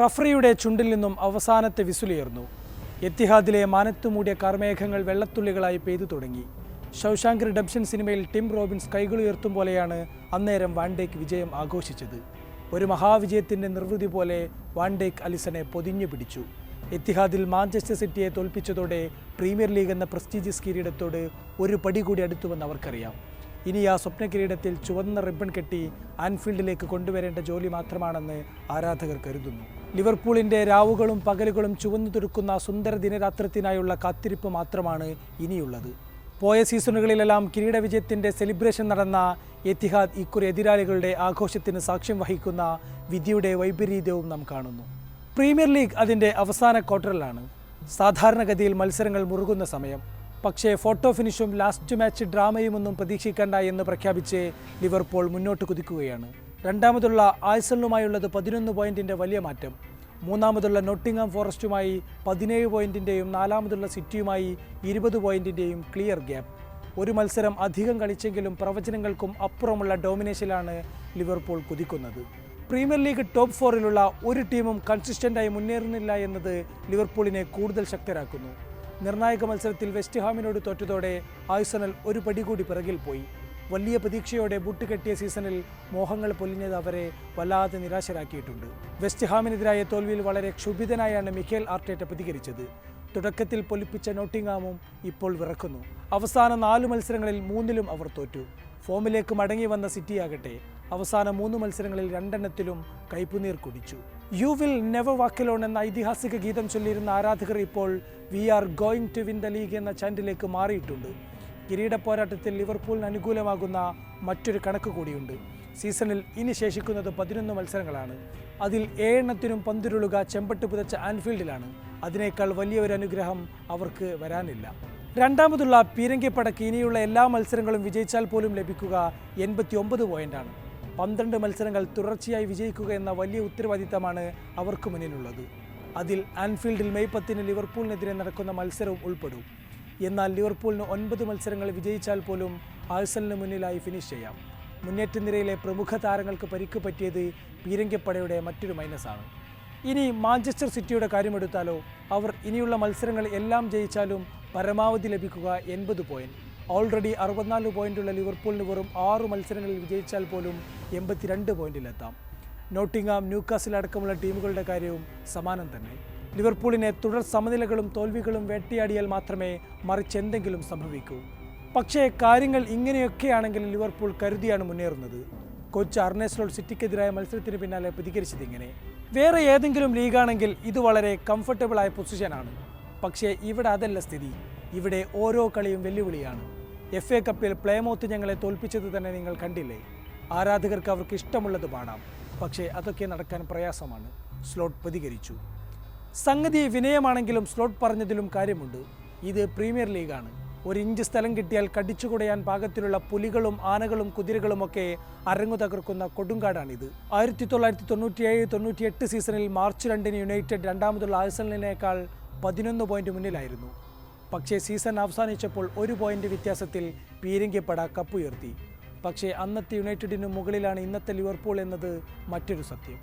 റഫറിയുടെ ചുണ്ടിൽ നിന്നും അവസാനത്തെ വിസുലുയർന്നു. എത്തിഹാദിലെ മാനത്തു മൂടിയ കാർമേഘങ്ങൾ വെള്ളത്തുള്ളികളായി പെയ്തു തുടങ്ങി. ശൗശാങ്ക് റിഡംഷൻ സിനിമയിൽ ടിം റോബിൻസ് കൈകളുയർത്തും പോലെയാണ് അന്നേരം വാൻഡേക്ക് വിജയം ആഘോഷിച്ചത്. ഒരു മഹാവിജയത്തിന്റെ നിർവൃതി പോലെ വാൻഡേക്ക് അലിസനെ പൊതിഞ്ഞു പിടിച്ചു. എത്തിഹാദിൽ മാഞ്ചസ്റ്റർ സിറ്റിയെ തോൽപ്പിച്ചതോടെ പ്രീമിയർ ലീഗ് എന്ന പ്രസ്റ്റീജിയസ് കിരീടത്തോട് ഒരു പടി കൂടി അടുത്തുവെന്ന് അവർക്കറിയാം. ഇനി ആ സ്വപ്ന കിരീടത്തിൽ ചുവന്ന റിബൺ കെട്ടി ആൻഫീൽഡിലേക്ക് കൊണ്ടുവരേണ്ട ജോലി മാത്രമാണെന്ന് ആരാധകർ കരുതുന്നു. ലിവർപൂളിന്റെ രാവുകളും പകലുകളും ചുവന്നു തുരുക്കുന്ന സുന്ദര ദിനരാത്രത്തിനായുള്ള കാത്തിരിപ്പ് മാത്രമാണ് ഇനിയുള്ളത്. പോയ സീസണുകളിലെല്ലാം കിരീട വിജയത്തിന്റെ സെലിബ്രേഷൻ നടന്ന എത്തിഹാദ് ഇക്കുറി എതിരാളികളുടെ ആഘോഷത്തിന് സാക്ഷ്യം വഹിക്കുന്ന വിധിയുടെ വൈപരീത്യവും നാം കാണുന്നു. പ്രീമിയർ ലീഗ് അതിന്റെ അവസാന ക്വാർട്ടറിലാണ്. സാധാരണഗതിയിൽ മത്സരങ്ങൾ മുറുകുന്ന സമയം. പക്ഷേ ഫോട്ടോ ഫിനിഷും ലാസ്റ്റ് മാച്ച് ഡ്രാമയുമൊന്നും പ്രതീക്ഷിക്കേണ്ട എന്ന് പ്രഖ്യാപിച്ച് ലിവർപൂൾ മുന്നോട്ട് കുതിക്കുകയാണ്. രണ്ടാമതുള്ള ആഴ്സണലുമായുള്ളത് പതിനൊന്ന് പോയിന്റിന്റെ വലിയ മാറ്റം. മൂന്നാമതുള്ള നോട്ടിംഗ്ഹാം ഫോറസ്റ്റുമായി പതിനേഴ് പോയിന്റിന്റെയും നാലാമതുള്ള സിറ്റിയുമായി ഇരുപത് പോയിന്റിന്റെയും ക്ലിയർ ഗ്യാപ്പ്. ഒരു മത്സരം അധികം കളിച്ചെങ്കിലും പ്രവചനങ്ങൾക്കും അപ്പുറമുള്ള ഡോമിനേഷനിലാണ് ലിവർപൂൾ കുതിക്കുന്നത്. പ്രീമിയർ ലീഗ് ടോപ്പ് ഫോറിലുള്ള ഒരു ടീമും കൺസിസ്റ്റന്റായി മുന്നേറുന്നില്ല എന്നത് ലിവർപൂളിനെ കൂടുതൽ ശക്തരാക്കുന്നു. നിർണായക മത്സരത്തിൽ വെസ്റ്റ് ഹാമിനോട് തോറ്റതോടെ ആഴ്സണൽ ഒരു പടി കൂടി പിറകിൽ പോയി. വലിയ പ്രതീക്ഷയോടെ ബുട്ട് കെട്ടിയ സീസണിൽ മോഹങ്ങൾ പൊലിഞ്ഞത് അവരെ വല്ലാതെ നിരാശരാക്കിയിട്ടുണ്ട്. വെസ്റ്റ് ഹാമിനെതിരായ തോൽവിയിൽ വളരെ ക്ഷുഭിതനായാണ് മിഖേൽ ആർട്ടേറ്റ പ്രതികരിച്ചത്. തുടക്കത്തിൽ പൊലിപ്പിച്ച നോട്ടിംഗാമും ഇപ്പോൾ വിറക്കുന്നു. അവസാന നാല് മത്സരങ്ങളിൽ മൂന്നിലും അവർ തോറ്റു. ഫോമിലേക്ക് മടങ്ങി വന്ന സിറ്റിയാകട്ടെ അവസാന മൂന്ന് മത്സരങ്ങളിൽ രണ്ടെണ്ണത്തിലും കൈപ്പുനീർ കുടിച്ചു. യു വിൽ നെവർ വാക്കലോൺ എന്ന ഐതിഹാസിക ഗീതം ചൊല്ലിയിരുന്ന ആരാധകർ ഇപ്പോൾ we are going to win the league എന്ന ചാൻഡിലേക്ക് മാറിയിട്ടുണ്ട്. കിരീട പോരാട്ടത്തിൽ ലിവർപൂളിന് അനുകൂലമാകുന്ന മറ്റൊരു കണക്ക് കൂടിയുണ്ട്. സീസണിൽ ഇനി ശേഷിക്കുന്നത് പതിനൊന്ന് മത്സരങ്ങളാണ്. അതിൽ ഏഴെണ്ണത്തിനും പന്തുരുളുക ചെമ്പട്ട് പുതച്ച ആൻഫീൽഡിലാണ്. അതിനേക്കാൾ വലിയൊരു അനുഗ്രഹം അവർക്ക് വരാനില്ല. രണ്ടാമതുള്ള പീരങ്കിപ്പടക്ക് ഇനിയുള്ള എല്ലാ മത്സരങ്ങളും വിജയിച്ചാൽ പോലും ലഭിക്കുക എൺപത്തി ഒമ്പത് പോയിന്റാണ്. പന്ത്രണ്ട് മത്സരങ്ങൾ തുടർച്ചയായി വിജയിക്കുക എന്ന വലിയ ഉത്തരവാദിത്തമാണ് അവർക്ക് മുന്നിലുള്ളത്. അതിൽ ആൻഫീൽഡിൽ മെയ് പത്തിന് ലിവർപൂളിനെതിരെ നടക്കുന്ന മത്സരവും ഉൾപ്പെടും. എന്നാൽ ലിവർപൂളിന് ഒൻപത് മത്സരങ്ങൾ വിജയിച്ചാൽ പോലും ആഴ്സലിന് മുന്നിലായി ഫിനിഷ് ചെയ്യാം. മുന്നേറ്റ നിരയിലെ പ്രമുഖ താരങ്ങൾക്ക് പരിക്ക് പറ്റിയത് പീരങ്കിപ്പടയുടെ മറ്റൊരു മൈനസാണ് ഇനി മാഞ്ചസ്റ്റർ സിറ്റിയുടെ കാര്യമെടുത്താലോ? അവർ ഇനിയുള്ള മത്സരങ്ങൾ എല്ലാം ജയിച്ചാലും പരമാവധി ലഭിക്കുക എൺപത് പോയിന്റ് ഓൾറെഡി അറുപത്തിനാല് പോയിന്റുള്ള ലിവർപൂളിന് വെറും ആറ് മത്സരങ്ങളിൽ വിജയിച്ചാൽ പോലും എൺപത്തിരണ്ട് പോയിന്റിലെത്താം നോട്ടിംഗാം ന്യൂക്കാസിൽ അടക്കമുള്ള ടീമുകളുടെ കാര്യവും സമാനം തന്നെ. ലിവർപൂളിനെ തുടർ സമനിലകളും തോൽവികളും വേട്ടയാടിയാൽ മാത്രമേ മറിച്ചെന്തെങ്കിലും സംഭവിക്കൂ. പക്ഷേ കാര്യങ്ങൾ ഇങ്ങനെയൊക്കെയാണെങ്കിൽ ലിവർപൂൾ കരുതിയാണ് മുന്നേറുന്നത്. കോച്ച് അർണേസ്ലോട്ട് സിറ്റിക്കെതിരായ മത്സരത്തിന് പിന്നാലെ പ്രതികരിച്ചത് ഇങ്ങനെ. വേറെ ഏതെങ്കിലും ലീഗാണെങ്കിൽ ഇത് വളരെ കംഫർട്ടബിളായ പൊസിഷനാണ്. പക്ഷേ ഇവിടെ അതല്ല സ്ഥിതി. ഇവിടെ ഓരോ കളിയും വെല്ലുവിളിയാണ്. എഫ് എ കപ്പിൽ പ്ലേമോത്ത് ഞങ്ങളെ തോൽപ്പിച്ചത് തന്നെ നിങ്ങൾ കണ്ടില്ലേ? ആരാധകർക്ക് അവർക്ക് ഇഷ്ടമുള്ളത് പാടാം. പക്ഷേ അതൊക്കെ നടക്കാൻ പ്രയാസമാണ്. സ്ലോട്ട് പ്രതികരിച്ചു. സംഗതി വിനയമാണെങ്കിലും സ്ലോട്ട് പറഞ്ഞതിലും കാര്യമുണ്ട്. ഇത് പ്രീമിയർ ലീഗാണ് ഒരു ഇഞ്ച് സ്ഥലം കിട്ടിയാൽ കടിച്ചുകുടയാൻ പാകത്തിലുള്ള പുലികളും ആനകളും കുതിരകളുമൊക്കെ അരങ്ങു തകർക്കുന്ന കൊടുങ്കാടാണിത്. ആയിരത്തി തൊള്ളായിരത്തി തൊണ്ണൂറ്റിയേഴ് തൊണ്ണൂറ്റിയെട്ട് സീസണിൽ മാർച്ച് രണ്ടിന് യുണൈറ്റഡ് രണ്ടാമതുള്ള ആഴ്സണലിനേക്കാൾ പതിനൊന്ന് പോയിന്റ് മുന്നിലായിരുന്നു. പക്ഷേ സീസൺ അവസാനിച്ചപ്പോൾ ഒരു പോയിന്റ് വ്യത്യാസത്തിൽ പീരങ്കിപ്പട കപ്പുയർത്തി പക്ഷേ അന്നത്തെ യുണൈറ്റഡിനു മുകളിലാണ് ഇന്നത്തെ ലിവർപൂൾ എന്നത് മറ്റൊരു സത്യം.